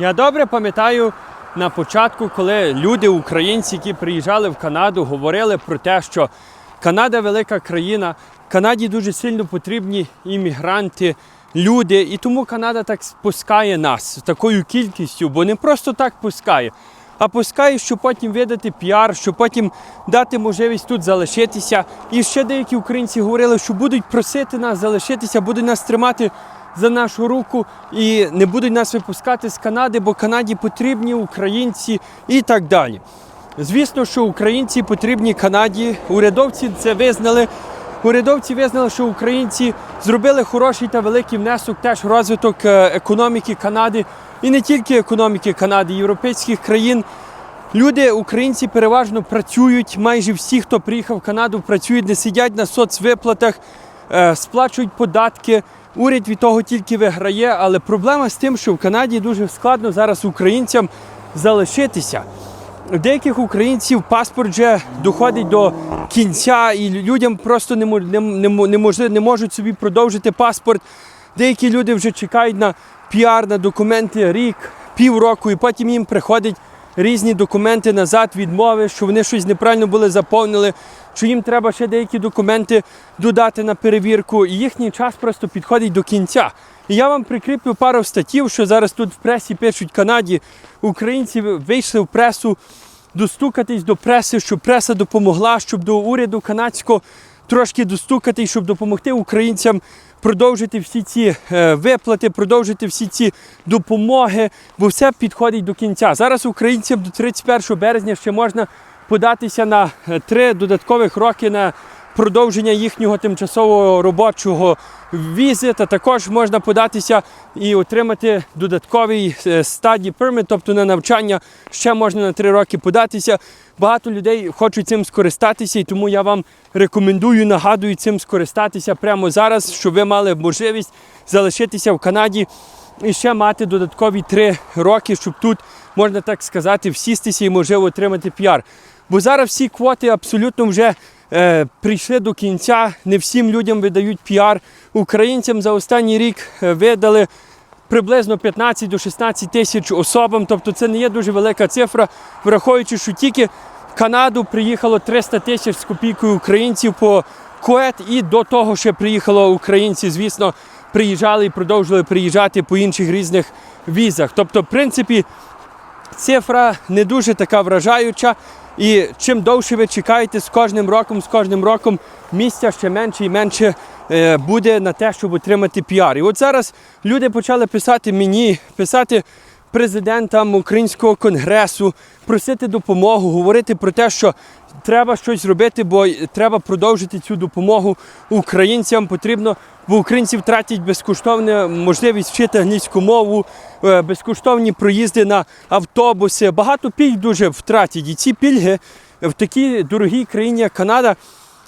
Я добре пам'ятаю на початку, коли люди, українці, які приїжджали в Канаду, говорили про те, що Канада велика країна, Канаді дуже сильно потрібні іммігранти, люди, і тому Канада так пускає нас такою кількістю, бо не просто так пускає, а пускає, щоб потім видати піар, щоб потім дати можливість тут залишитися. І ще деякі українці говорили, що будуть просити нас залишитися, будуть нас тримати за нашу руку і не будуть нас випускати з Канади, бо Канаді потрібні українці і так далі. Звісно, що українці потрібні Канаді. Урядовці це визнали. Урядовці визнали, що українці зробили хороший та великий внесок теж в розвиток е, економіки Канади і не тільки економіки Канади, європейських країн. Люди, українці, переважно працюють. Майже всі, хто приїхав в Канаду, працюють, не сидять на соцвиплатах, е, сплачують податки. Уряд від того тільки виграє, але проблема з тим, що в Канаді дуже складно зараз українцям залишитися. У деяких українців паспорт вже доходить до кінця, і людям просто не, не, не, не, можуть собі продовжити паспорт. Деякі люди вже чекають на піар, на документи рік, півроку, і потім їм приходять різні документи назад, відмови, що вони щось неправильно були заповнили, що їм треба ще деякі документи додати на перевірку, і їхній час просто підходить до кінця. І я вам прикріплю пару статтів, що зараз тут в пресі пишуть Канаді. Українці вийшли в пресу достукатись до преси, щоб преса допомогла, щоб до уряду канадського трошки достукатись, щоб допомогти українцям продовжити всі ці е, виплати, продовжити всі ці допомоги, бо все підходить до кінця. Зараз українцям до 31 березня ще можна податися на е, три додаткових роки на продовження їхнього тимчасового робочого візи, та також можна податися і отримати додатковий е, study permit, тобто на навчання ще можна на три роки податися. Багато людей хочуть цим скористатися, і тому я вам рекомендую, нагадую цим скористатися прямо зараз, щоб ви мали можливість залишитися в Канаді і ще мати додаткові три роки, щоб тут, можна так сказати, всістися і можливо отримати піар. Бо зараз всі квоти абсолютно вже е, прийшли до кінця. Не всім людям видають піар. Українцям за останній рік е, видали приблизно 15 до 16 тисяч особам. Тобто це не є дуже велика цифра, враховуючи, що тільки в Канаду приїхало 300 тисяч з копійкою українців по КОЕТ, і до того ще приїхало українці, звісно, приїжджали і продовжували приїжджати по інших різних візах. Тобто, в принципі, цифра не дуже така вражаюча. І чим довше ви чекаєте з кожним роком, з кожним роком місця ще менше і менше е, буде на те, щоб отримати піар. І от зараз люди почали писати мені, писати президентам українського конгресу, просити допомогу, говорити про те, що треба щось робити, бо треба продовжити цю допомогу українцям. Потрібно, бо українці втратять безкоштовну можливість вчити англійську мову, е, безкоштовні проїзди на автобуси. Багато пільг дуже втратять. І ці пільги в такій дорогій країні, як Канада,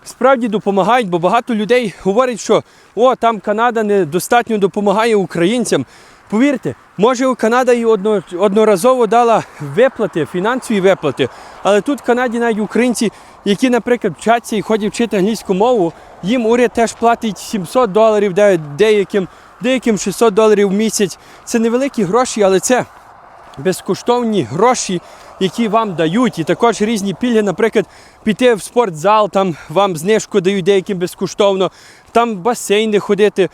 справді допомагають, бо багато людей говорять, що о, там Канада недостатньо допомагає українцям. Повірте, може Канада і одно, одноразово дала виплати, фінансові виплати, але тут в Канаді навіть українці, які, наприклад, вчаться і ходять вчити англійську мову, їм уряд теж платить 700 доларів, деяким, деяким 600 доларів в місяць. Це невеликі гроші, але це безкоштовні гроші, які вам дають, і також різні пільги, наприклад, піти в спортзал, там вам знижку дають деяким безкоштовно, там басейни ходити.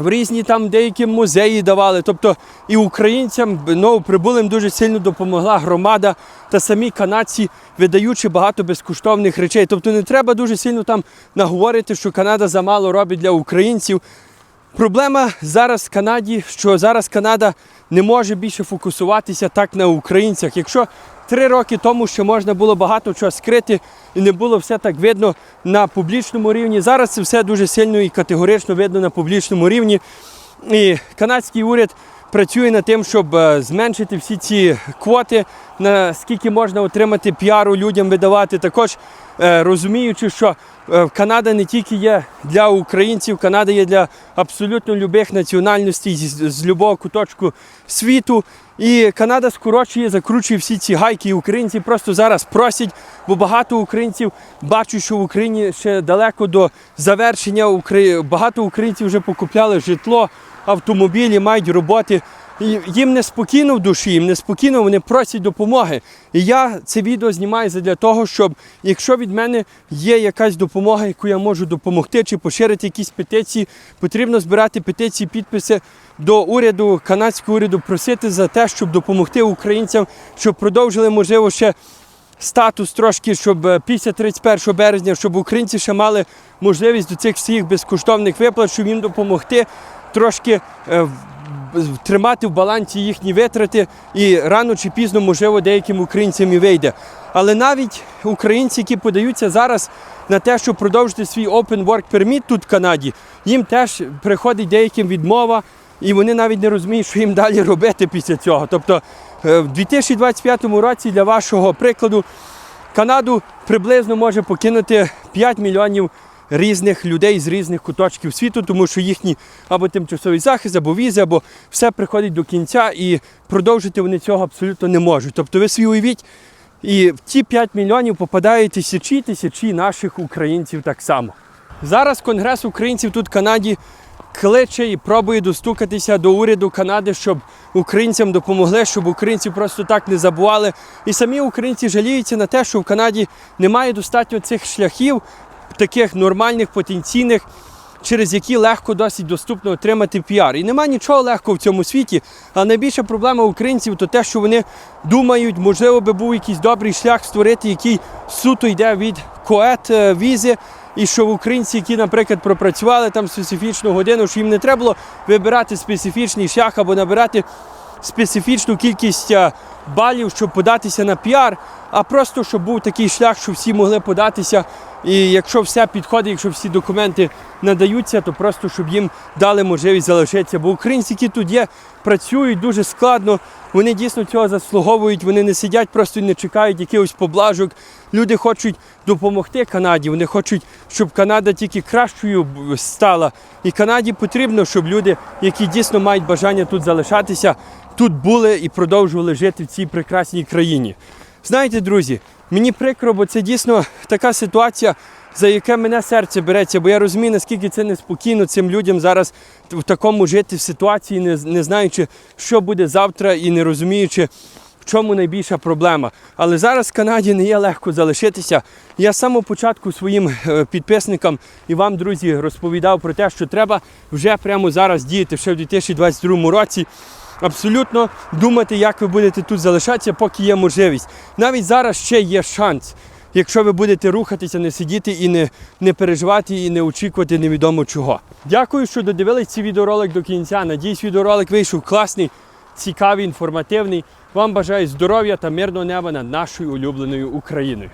В різні там деякі музеї давали. Тобто і українцям новоприбулим дуже сильно допомогла громада та самі канадці, видаючи багато безкоштовних речей. Тобто не треба дуже сильно там наговорити, що Канада замало робить для українців. Проблема зараз в Канаді, що зараз Канада не може більше фокусуватися так на українцях. Якщо три роки тому ще можна було багато чого скрити і не було все так видно на публічному рівні, зараз це все дуже сильно і категорично видно на публічному рівні. І канадський уряд працює над тим, щоб е, зменшити всі ці квоти, наскільки можна отримати піару людям видавати. Також е, розуміючи, що е, Канада не тільки є для українців, Канада є для абсолютно любих національностей з, любого куточку світу. І Канада скорочує, закручує всі ці гайки. І українці просто зараз просять, бо багато українців бачать, що в Україні ще далеко до завершення. Багато українців вже покупляли житло, автомобілі, мають роботи. Їм неспокійно в душі, їм неспокійно, вони просять допомоги. І я це відео знімаю для того, щоб якщо від мене є якась допомога, яку я можу допомогти, чи поширити якісь петиції, потрібно збирати петиції, підписи до уряду, канадського уряду, просити за те, щоб допомогти українцям, щоб продовжили, можливо, ще статус трошки, щоб е, після 31 березня, щоб українці ще мали можливість до цих всіх безкоштовних виплат, щоб їм допомогти трошки е, тримати в балансі їхні витрати, і рано чи пізно, можливо, деяким українцям і вийде. Але навіть українці, які подаються зараз на те, щоб продовжити свій Open Work Permit тут в Канаді, їм теж приходить деяким відмова, і вони навіть не розуміють, що їм далі робити після цього. Тобто е, в 2025 році, для вашого прикладу, Канаду приблизно може покинути 5 мільйонів різних людей з різних куточків світу, тому що їхні або тимчасовий захист, або візи, або все приходить до кінця і продовжити вони цього абсолютно не можуть. Тобто ви собі уявіть, і в ті 5 мільйонів попадають тисячі тисячі наших українців так само. Зараз Конгрес українців тут в Канаді кличе і пробує достукатися до уряду Канади, щоб українцям допомогли, щоб українці просто так не забували. І самі українці жаліються на те, що в Канаді немає достатньо цих шляхів, таких нормальних, потенційних, через які легко досить доступно отримати піар. І немає нічого легкого в цьому світі. А найбільша проблема українців то те, що вони думають, можливо, би був якийсь добрий шлях створити, який суто йде від коет е, візи. І що українці, які, наприклад, пропрацювали там специфічну годину, що їм не треба було вибирати специфічний шлях або набирати специфічну кількість е, балів, щоб податися на піар, а просто щоб був такий шлях, що всі могли податися. І якщо все підходить, якщо всі документи надаються, то просто щоб їм дали можливість залишитися. Бо українці, які тут є, працюють дуже складно. Вони дійсно цього заслуговують. Вони не сидять, просто не чекають якихось поблажок. Люди хочуть допомогти Канаді. Вони хочуть, щоб Канада тільки кращою стала. І Канаді потрібно, щоб люди, які дійсно мають бажання тут залишатися, тут були і продовжували жити в цій прекрасній країні. Знаєте, друзі, мені прикро, бо це дійсно така ситуація, за яке мене серце береться, бо я розумію, наскільки це неспокійно цим людям зараз в такому жити в ситуації, не, не знаючи, що буде завтра, і не розуміючи, в чому найбільша проблема. Але зараз в Канаді не є легко залишитися. Я з самого початку своїм е, підписникам і вам, друзі, розповідав про те, що треба вже прямо зараз діяти ще в 2022 році. Абсолютно думати, як ви будете тут залишатися, поки є можливість. Навіть зараз ще є шанс, якщо ви будете рухатися, не сидіти і не, не переживати, і не очікувати невідомо чого. Дякую, що додивились цей відеоролик до кінця. Надіюсь, відеоролик вийшов класний, цікавий, інформативний. Вам бажаю здоров'я та мирного неба над нашою улюбленою Україною.